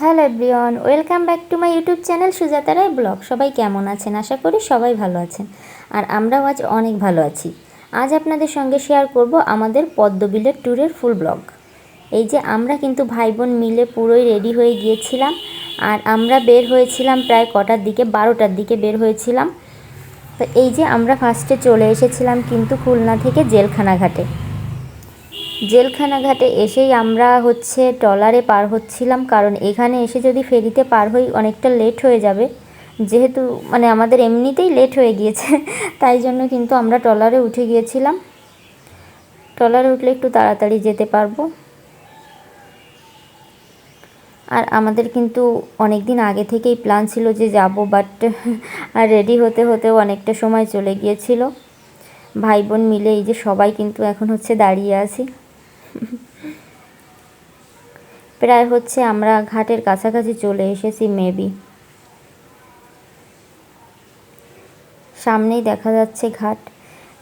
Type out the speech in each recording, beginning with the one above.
Hello everyone, welcome back to my YouTube channel Sujata Roy blog. সবাই কেমন আছেন? আশা করি সবাই ভালো আছেন। আর আমরাও আজ অনেক ভালো আছি। আজ আপনাদের সঙ্গে শেয়ার করব আমাদের পদ্মবিলের ট্যুরের ফুল ব্লগ এই যে আমরা কিন্তু ভাই বোন মিলে পুরোই রেডি হয়ে গিয়েছিলাম। আর আমরা বের হয়েছিলাম প্রায় কটার দিকে, বারোটার দিকে বের হয়েছিলাম। তো এই যে আমরা ফার্স্টে চলে এসেছিলাম কিন্তু খুলনা থেকে জেলখানা ঘাটে। জেলখানা ঘাটে এসেই আমরা হচ্ছে ট্রলারে পার হচ্ছিলাম, কারণ এখানে এসে যদি ফেরিতে পার হই অনেকটা লেট হয়ে যাবে। যেহেতু মানে আমাদের এমনিতেই লেট হয়ে গিয়েছে, তাই জন্য কিন্তু আমরা ট্রলারে উঠে গিয়েছিলাম। ট্রলারে উঠলে একটু তাড়াতাড়ি যেতে পারব। আর আমাদের কিন্তু অনেক দিন আগে থেকেই প্ল্যান ছিল যে যাব, বাট আর রেডি হতে হতেও অনেকটা সময় চলে গিয়েছিল। ভাই বোন মিলে এই যে সবাই কিন্তু এখন হচ্ছে দাঁড়িয়ে আছি। প্রায় হচ্ছে আমরা ঘাটের কাছাকাছি চলে এসেছি মেবি সামনেই দেখা যাচ্ছে ঘাট।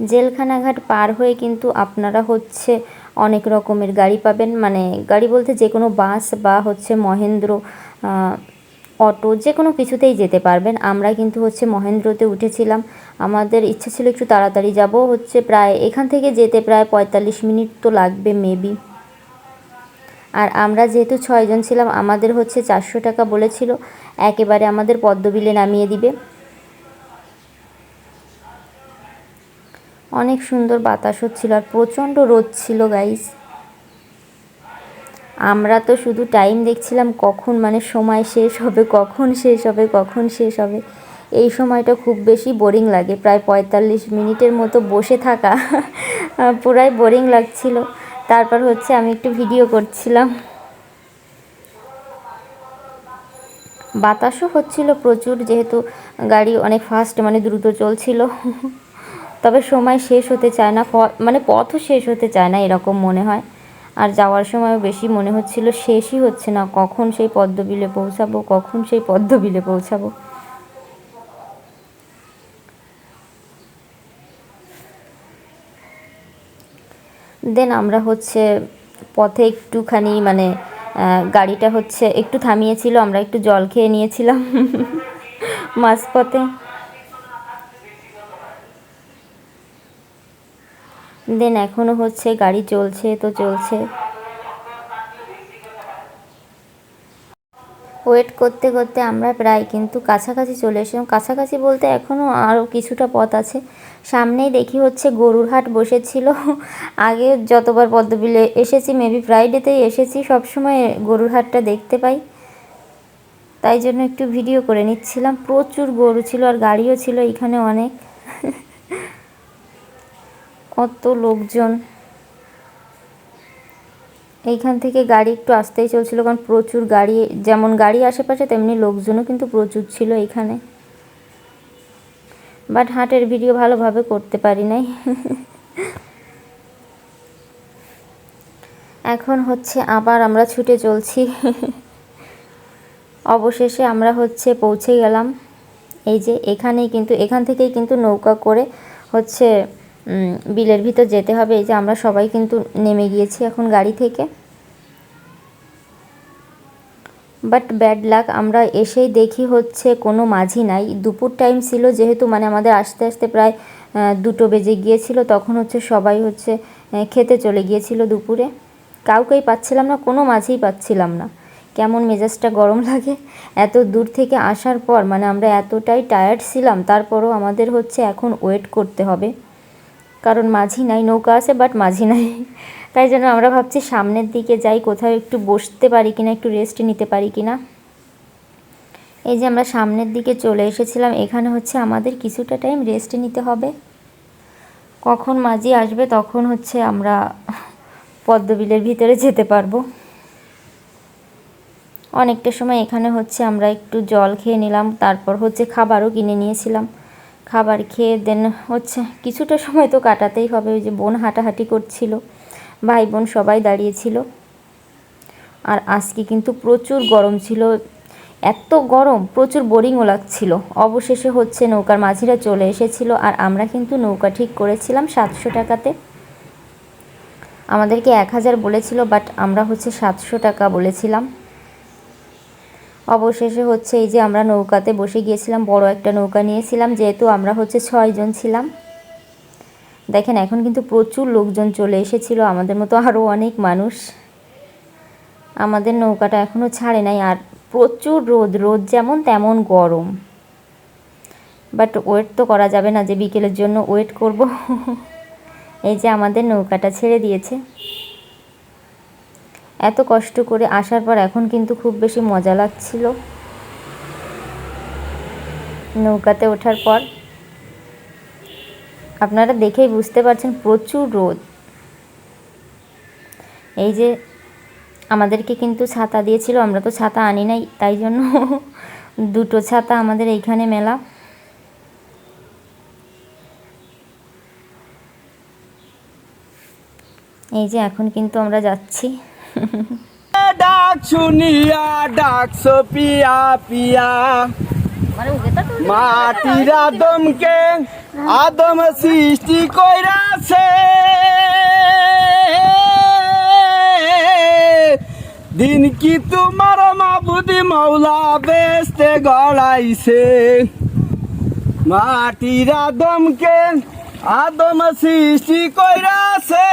জেলখানা ঘাট পার হয়ে কিন্তু আপনারা হচ্ছে অনেক রকমের গাড়ি পাবেন। মানে গাড়ি বলতে যে কোনো বাস বা হচ্ছে মহেন্দ্র অটো, যে কোনো কিছুতেই যেতে পারবেন। আমরা কিন্তু হচ্ছে মহেন্দ্রতে উঠেছিলাম। আমাদের ইচ্ছা ছিল একটু তাড়াতাড়ি যাব। হচ্ছে প্রায়, এখান থেকে যেতে প্রায় পঁয়তাল্লিশ মিনিট তো লাগবে মেবি আর আমরা যেহেতু ছয়জন ছিলাম, আমাদের হচ্ছে চারশো টাকা বলেছিল। একেবারে আমাদের পদ্মবিলে নামিয়ে দিবে। অনেক সুন্দর বাতাস হচ্ছিল আর প্রচণ্ড রোদ ছিল গাইস আমরা তো শুধু টাইম দেখছিলাম কখন মানে সময় শেষ হবে, কখন শেষ হবে, কখন শেষ হবে। এই সময়টা খুব বেশি বোরিং লাগে। প্রায় পঁয়তাল্লিশ মিনিটের মতো বসে থাকা পুরাই বোরিং লাগছিল। তারপর হচ্ছে আমি একটু ভিডিও করছিলাম। বাতাসও হচ্ছিল প্রচুর, যেহেতু গাড়ি অনেক ফাস্ট মানে দ্রুত চলছিল। তবে সময় শেষ হতে চায় না মানে পথও শেষ হতে চায় না, এরকম মনে হয়। আর যাওয়ার সময়ও বেশি মনে হচ্ছিল শেষই হচ্ছে না, কখন সেই পদ্মবিলে পৌঁছাবো, কখন সেই পদ্মবিলে পৌঁছাবো। দেন আমরা হচ্ছে পথে একটুখানি মানে গাড়িটা হচ্ছে একটু থামিয়েছিল, আমরা একটু জল খেয়ে নিয়েছিলাম মাঝপথে। দেন এখনও হচ্ছে, গাড়ি চলছে, তো চলছে। ওয়েট করতে করতে আমরা প্রায় কিন্তু কাছাকাছি চলে এসেছিলাম কাছাকাছি বলতে এখনও আরও কিছুটা পথ আছে। সামনেই দেখি হচ্ছে গরুর হাট বসেছিল। আগে যতবার পদ্মবিলে এসেছি মেবি ফ্রাইডেতেই এসেছি, সবসময় গরুর হাটটা দেখতে পাই। তাই জন্য একটু ভিডিও করে নিচ্ছিলাম। প্রচুর গরু ছিল আর গাড়িও ছিল এখানে অনেক। কত লোকজন। এইখান থেকে গাড়ি একটু আসতেই চলছিল, কারণ প্রচুর গাড়ি, যেমন গাড়ি আশেপাশে, তেমনি লোকজনও কিন্তু প্রচুর ছিল এখানে। বাট হাটের ভিডিও ভালোভাবে করতে পারি নাই। এখন হচ্ছে আবার আমরা ছুটে চলছি। অবশেষে আমরা হচ্ছে পৌঁছে গেলাম। এই যে এখানেই কিন্তু, এখান থেকেই কিন্তু নৌকা করে হচ্ছে বিলের ভিতর যেতে হবে। এই যে আমরা সবাই কিন্তু নেমে গিয়েছি এখন গাড়ি থেকে। বাট ব্যাড লাক আমরা এসেই দেখি হচ্ছে কোনো মাঝি নাই। দুপুর টাইম ছিল যেহেতু মানে আমাদের আস্তে আস্তে প্রায় দুটো বেজে গিয়েছিল। তখন হচ্ছে সবাই হচ্ছে খেতে চলে গিয়েছিল দুপুরে। কাউকেই পাচ্ছিলাম না, কোনো মাঝেই পাচ্ছিলাম না। কেমন মেজাজটা গরম লাগে। এত দূর থেকে আসার পর মানে আমরা এতটাই টায়ার্ড ছিলাম, তারপরও আমাদের হচ্ছে এখন ওয়েট করতে হবে। কারণ মাঝি নাই, নৌকা আছে বাট মাঝি নাই। তাই জন্য আমরা ভাবছি সামনের দিকে যাই, কোথাও একটু বসতে পারি কিনা, একটু রেস্ট নিতে পারি কিনা। এই যে আমরা সামনের দিকে চলে এসেছিলাম, এখানে হচ্ছে আমাদের কিছুটা টাইম রেস্ট নিতে হবে। কখন মাঝি আসবে, তখন হচ্ছে আমরা পদ্মবিলের ভিতরে যেতে পারব। অনেকটা সময় এখানে হচ্ছে আমরা একটু জল খেয়ে নিলাম, তারপর হচ্ছে খাবারও কিনে নিয়েছিলাম। খাবার খেয়ে দেন। হচ্ছে কিছুটা সময় তো কাটাতেই হবে। ওই যে বোন হাঁটাহাঁটি করছিল, ভাই বোন সবাই দাঁড়িয়েছিল। আর আজকে কিন্তু প্রচুর গরম ছিল। এত গরম, প্রচুর বোরিংও লাগছিল। অবশেষে হচ্ছে নৌকার মাঝিরা চলে এসেছিল আর আমরা কিন্তু নৌকা ঠিক করেছিলাম সাতশো টাকাতে। আমাদেরকে এক হাজার বলেছিল, বাট আমরা হচ্ছে সাতশো টাকা বলেছিলাম। অবশেষে হচ্ছে এই যে আমরা নৌকাতে বসে গিয়েছিলাম, বড় একটা নৌকা নিয়েছিলাম, যেহেতু আমরা হচ্ছে ছয়জন ছিলাম। দেখেন, এখন কিন্তু প্রচুর লোকজন চলে এসেছিল, আমাদের মতো আরও অনেক মানুষ। আমাদের নৌকাটা এখনও ছাড়ে নাই, আর প্রচুর রোদ রোদ যেমন তেমন গরম। বাট ওয়েট তো করা যাবে না যে বিকেলের জন্য ওয়েট করব। এই যে আমাদের নৌকাটা ছেড়ে দিয়েছে। এত কষ্ট করে আসার পর এখন কিন্তু খুব বেশি মজা লাগছিল। নৌকাতে ওঠার পর আপনারা দেখেই বুঝতে পারছেন প্রচুর রোদ। এই যে আমাদেরকে কিন্তু ছাতা দিয়েছিল, আমরা তো ছাতা আনি নাই, তাই জন্য দুটো ছাতা আমাদের এইখানে মেলা। এই যে এখন কিন্তু আমরা যাচ্ছি। ডাক শুনিয়া ডাকছো পিয়া পিয়া। মাটির আদমকে আদম সৃষ্টি কইরাছে। দিন কি তোমার মাবুদি মৌলা বেস্তে গড়াইছে? মাটির আদমকে আদম সৃষ্টি কইরাছে।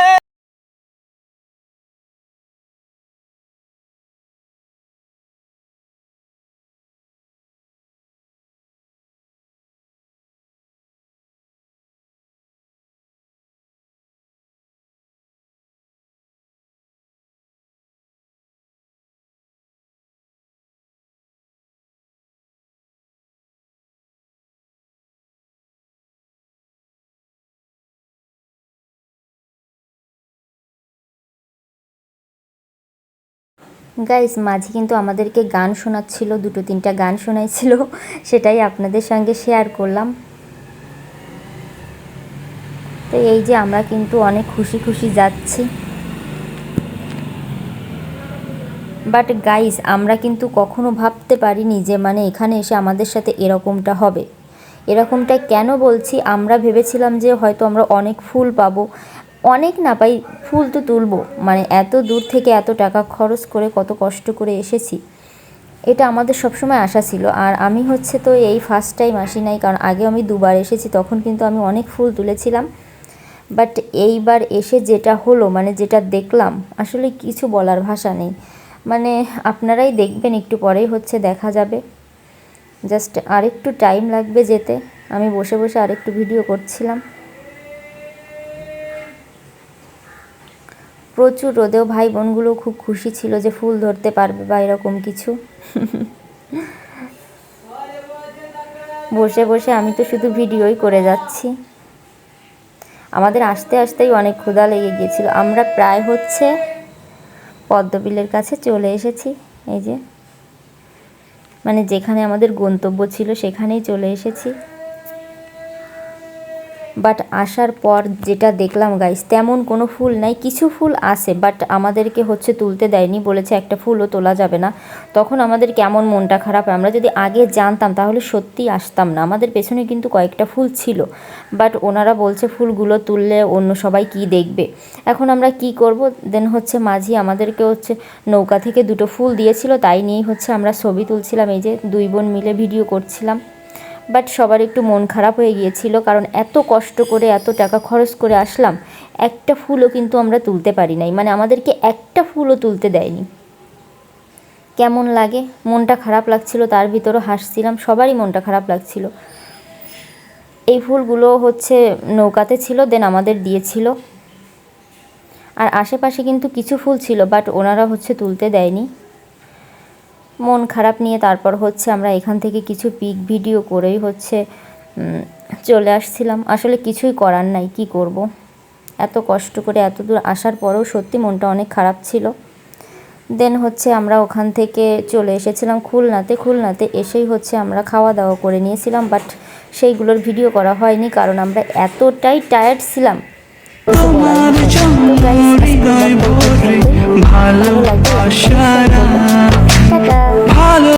গাইস মাঝে কিন্তু আমাদেরকে গান শোনাচ্ছিল, দুটো তিনটা গান শোনাইছিল, সেটাই আপনাদের সঙ্গে শেয়ার করলাম। তো এই যে আমরা কিন্তু অনেক খুশি খুশি যাচ্ছি। বাট গাইস আমরা কিন্তু কখনো ভাবতে পারিনি যে মানে এখানে এসে আমাদের সাথে এরকমটা হবে। এরকমটা কেন বলছি? আমরা ভেবেছিলাম যে হয়তো আমরা অনেক ফুল পাবো। অনেক না পাই, ফুল তো তুলবো। মানে এত দূর থেকে এত টাকা খরচ করে কত কষ্ট করে এসেছি, এটা আমাদের সবসময় আশা ছিল। আর আমি হচ্ছে তো এই ফার্স্ট টাইম আসি নাই, কারণ আগে আমি দুবার এসেছি, তখন কিন্তু আমি অনেক ফুল তুলেছিলাম। বাট এইবার এসে যেটা হলো মানে যেটা দেখলাম, আসলে কিছু বলার ভাষা নেই। মানে আপনারাই দেখবেন, একটু পরেই হচ্ছে দেখা যাবে। জাস্ট আরেকটু টাইম লাগবে যেতে। আমি বসে বসে আরেকটু ভিডিও করছিলাম। প্রচুর রোদেও ভাই বোনগুলো খুব খুশি ছিল যে ফুল ধরতে পারবে বা এরকম কিছু। বসে বসে আমি তো শুধু ভিডিওই করে যাচ্ছি। আমাদের আসতে আসতেই অনেক ক্ষুধা লেগে গিয়েছিল। আমরা প্রায় হচ্ছে পদ্মবিলের কাছে চলে এসেছি। এই যে মানে যেখানে আমাদের গন্তব্য ছিল সেখানেই চলে এসেছি। বাট আসার পর যেটা দেখলাম গাইস তেমন কোনো ফুল নাই। কিছু ফুল আছে বাট আমাদেরকে হচ্ছে তুলতে দেয়নি, বলেছে একটা ফুলও তোলা যাবে না। তখন আমাদের কেমন মনটা খারাপ। আমরা যদি আগে জানতাম, তাহলে সত্যি আসতাম না। আমাদের পেছনে কিন্তু কয়েকটা ফুল ছিল বাট ওনারা বলছে ফুলগুলো তুললে অন্য সবাই কি দেখবে? এখন আমরা কি করব? দেন হচ্ছে মাঝি আমাদেরকে হচ্ছে নৌকা থেকে দুটো ফুল দিয়েছিল, তাই নিয়েই হচ্ছে আমরা ছবি তুলছিলাম। এই যে দুই বোন মিলে ভিডিও করছিলাম। বাট সবার একটু মন খারাপ হয়ে গিয়েছিল, কারণ এত কষ্ট করে, এত টাকা খরচ করে আসলাম, একটা ফুলও কিন্তু আমরা তুলতে পারি নাই। মানে আমাদেরকে একটা ফুলও তুলতে দেয়নি। কেমন লাগে? মনটা খারাপ লাগছিল, তার ভিতরও হাসছিলাম, সবারই মনটা খারাপ লাগছিল। এই ফুলগুলো হচ্ছে নৌকাতে ছিল, দেন আমাদের দিয়েছিল। আর আশেপাশে কিন্তু কিছু ফুল ছিল, বাট ওনারা হচ্ছে তুলতে দেয়নি। মন খারাপ নিয়ে তারপর হচ্ছে আমরা এখান থেকে কিছু পিক ভিডিও করেই হচ্ছে চলে আসছিলাম। আসলে কিছুই করার নাই, কি করব। এত কষ্ট করে এত দূর আসার পরেও সত্যি মনটা অনেক খারাপ ছিল। দেন হচ্ছে আমরা ওখান থেকে চলে এসেছিলাম খুলনাতে। খুলনাতে এসেই হচ্ছে আমরা খাওয়া দাওয়া করে নিয়েছিলাম বাট সেইগুলোর ভিডিও করা হয়নি কারণ আমরা এতটাই টায়ার্ড ছিলাম। টাটা ভালো